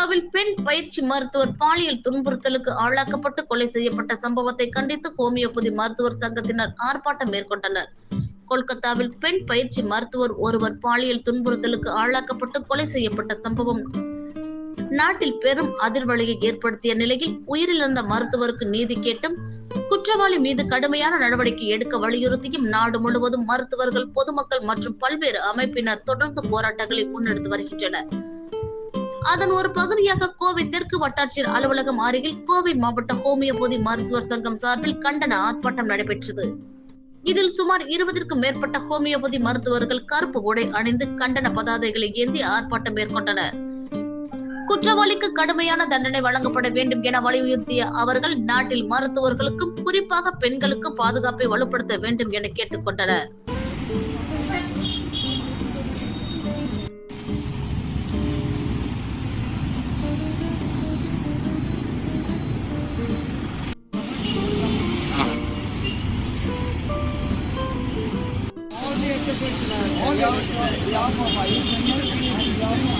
கொல்கத்தாவில் பெண் பயிற்சி மருத்துவர் பாலியல் துன்புறுத்தலுக்கு ஆளாக்கப்பட்டு கொலை செய்யப்பட்ட சம்பவத்தை கண்டித்து ஹோமியோபதி மருத்துவர் சங்கத்தினர் ஆர்ப்பாட்டம் மேற்கொண்டனர். கொல்கத்தாவில் பெண் பயிற்சி மருத்துவர் ஒருவர் பாலியல் துன்புறுத்தலுக்கு ஆளாக்கப்பட்டு கொலை செய்யப்பட்ட சம்பவம் நாட்டில் பெரும் அதிர்வலையை ஏற்படுத்திய நிலையில் உயிரிழந்த மருத்துவருக்கு நீதி கேட்டும் குற்றவாளி மீது கடுமையான நடவடிக்கை எடுக்க வலியுறுத்தியும் நாடு முழுவதும் மருத்துவர்கள் பொதுமக்கள் மற்றும் பல்வேறு அமைப்பினர் தொடர்ந்து போராட்டங்களை முன்னெடுத்து வருகின்றனர். அதன் ஒரு பகுதியாக கோவை தெற்கு வட்டாட்சியர் அலுவலகம் அருகில் கோவை மாவட்ட ஹோமியோபதி மருத்துவர் சங்கம் சார்பில் கண்டன ஆர்ப்பாட்டம் நடைபெற்றது. இதில் சுமார் இருபதற்கும் மேற்பட்ட ஹோமியோபதி மருத்துவர்கள் கருப்பு உடை அணிந்து கண்டன பதாதைகளை ஏந்தி ஆர்ப்பாட்டம் மேற்கொண்டனர். குற்றவாளிக்கு கடுமையான தண்டனை வழங்கப்பட வேண்டும் என வலியுறுத்திய அவர்கள் நாட்டில் மருத்துவர்களுக்கும் குறிப்பாக பெண்களுக்கு பாதுகாப்பை வலுப்படுத்த வேண்டும் என கேட்டுக்கொண்டனர். 我要说不要说话有些没